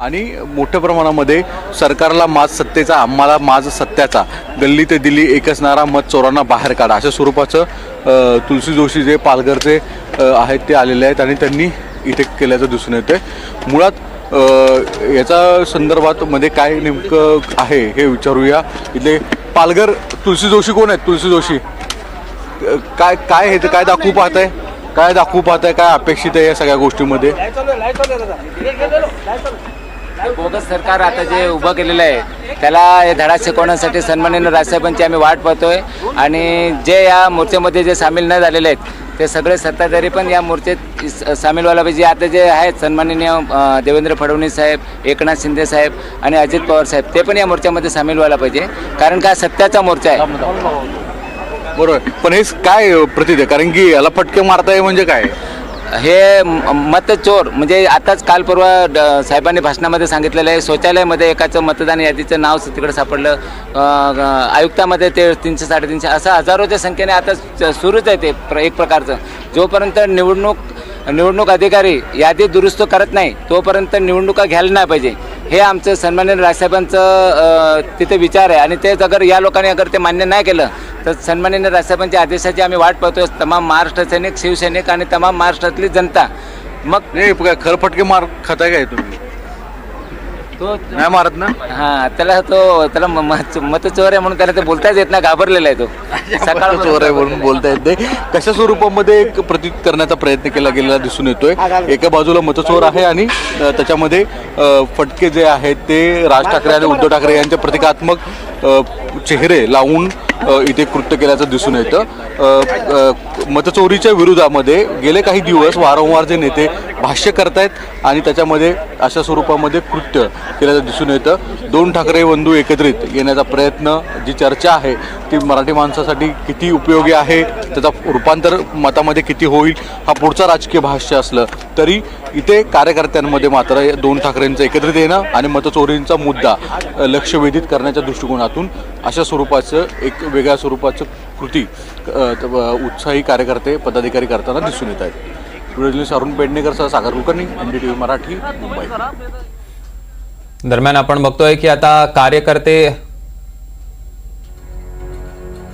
आणि मोठ्या प्रमाणामध्ये सरकारला माज सत्तेचा आम्हाला माज सत्याचा गल्ली ते दिल्ली एकच नारा मत चोरांना बाहेर काढा अशा स्वरूपाचं तुलसी जोशी जे पालघरचे आहेत ते आलेले आहेत आणि त्यांनी इथे केल्याचं दिसून येते मुळात याचा संदर्भात मध्ये काय नेमकं आहे हे विचारूया. इथे पालघर तुलसी जोशी कोण आहेत? तुलसी जोशी. अ, काय काय हे काय दाखवू पाहत आहे काय दाखवू पाहत आहे काय अपेक्षित आहे या सगळ्या गोष्टीमध्ये? बोगस सरकार आता जे उभं केलेलं आहे त्याला हे धडा शिकवण्यासाठी सन्माननीय राजसाहेबांची आम्ही वाट पाहतोय. आणि जे या मोर्चेमध्ये जे सामील न झालेले आहेत ते सगळे सत्ताधारी पण या मोर्चेत स- सामील व्हायला पाहिजे. आता जे आहेत सन्माननीय देवेंद्र फडणवीस साहेब एकनाथ शिंदे साहेब आणि अजित पवार साहेब ते पण या मोर्चामध्ये सामील व्हायला पाहिजे. कारण का सत्याचा मोर्चा आहे. बरोबर. पण हे काय प्रतीत आहे कारण की याला फटके मारताय म्हणजे काय? हे मतचोर म्हणजे आताच काल परवा ड- साहेबांनी भाषणामध्ये सांगितलेलं आहे शौचालयामध्ये एकाचं मतदान यादीचं नाव तिकडे सापडलं. आयुक्तामध्ये ते तीनशे साडेतीनशे असं हजारोच्या संख्येने आता सुरूच आहे ते प्र एक प्रकारचं. जोपर्यंत निवडणूक निवडणूक अधिकारी यादी दुरुस्त करत नाही तोपर्यंत निवडणुका घ्यायला नाही पाहिजे. हे आमचं सन्मान्य राजसाहेबांचं तिथे विचार आहे. आणि तेच अगर या लोकांनी अगर ते मान्य नाही केलं तर सन्मान्य राजसाहेबांच्या आदेशाची आम्ही वाट पाहतोय. तमाम महाराष्ट्र सैनिक शिवसैनिक आणि तमाम महाराष्ट्रातली जनता. मग नाही मार खाताय काय तुम्ही? तो नाही मारत ना? हा त्याला तो त्याला म- म- मतचोर आहे म्हणून त्याला ते बोलताच येत नाही घाबरलेला आहे तो. सकाळ चोर आहे म्हणून बोलता येते कशा स्वरूपामध्ये एक प्रतीत करण्याचा प्रयत्न केला गेलेला दिसून येतोय? एका बाजूला मतचोर आहे आणि त्याच्यामध्ये फटके जे आहेत ते राज ठाकरे आणि उद्धव ठाकरे यांचे प्रतिकात्मक चेहरे लावून इथे कृत्य केल्याचं दिसून येतं. मतचोरीच्या विरोधामध्ये गेले काही दिवस वारंवार जे नेते भाष्य करतायत आणि त्याच्यामध्ये अशा स्वरूपामध्ये कृत्य केल्याचं दिसून येतं. दोन ठाकरे बंधू एकत्रित येण्याचा प्रयत्न जी चर्चा आहे ती मराठी माणसासाठी किती उपयोगी आहे त्याचा रूपांतर मतामध्ये किती होईल हा पुढचा राजकीय भाष्य असलं तरी इथे कार्यकर्त्यांमध्ये मात्र दोन ठाकरेंचं एकत्रित येणं आणि मतचोरींचा मुद्दा लक्ष वेधित करण्याच्या दृष्टिकोनातून अशा स्वरूपाचं एक वेगळ्या स्वरूपाचं कृती उत्साही कार्यकर्ते पदाधिकारी करताना दिसून येत आहेत. Video Arun पेडणेकरसह Sagar Kulkarni NDTV D T V Marathi Mumbai. दरम्यान आपण बघतोय की आता कार्यकर्ते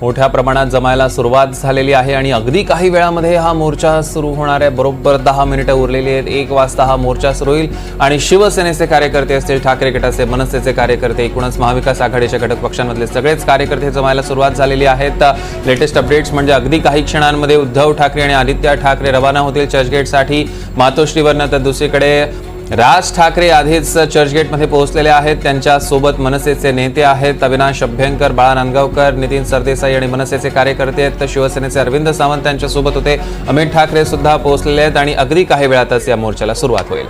मोठ्या प्रमाणात जमायला सुरुवात झालेली आहे आणि अगदी काही वेळामध्ये हा मोर्चा सुरू होणार आहे. बरोबर दहा मिनिटं उरलेली आहेत. एक वाजता हा मोर्चा सुरू होईल आणि शिवसेनेचे कार्यकर्ते असतील ठाकरे गटाचे मनसेचे कार्यकर्ते एकूणच महाविकास आघाडीच्या घटक पक्षांमधले सगळेच कार्यकर्ते जमायला सुरुवात झालेली आहेत. लेटेस्ट अपडेट्स म्हणजे अगदी काही क्षणांमध्ये उद्धव ठाकरे आणि आदित्य ठाकरे रवाना होतील. चर्चगेटसाठी मातोश्रीवरनं तर दुसरीकडे राज ठाकरे आधीच चर्चगेटमध्ये पोहोचलेले आहेत. त्यांच्यासोबत मनसेचे नेते आहेत अविनाश अभ्यंकर बाळा नांदगावकर नितीन सरदेसाई आणि मनसेचे कार्यकर्ते आहेत. तर शिवसेनेचे अरविंद सावंत त्यांच्यासोबत होते. अमित ठाकरे सुद्धा पोहोचलेले आहेत आणि अगदी काही वेळातच या मोर्चाला सुरुवात होईल.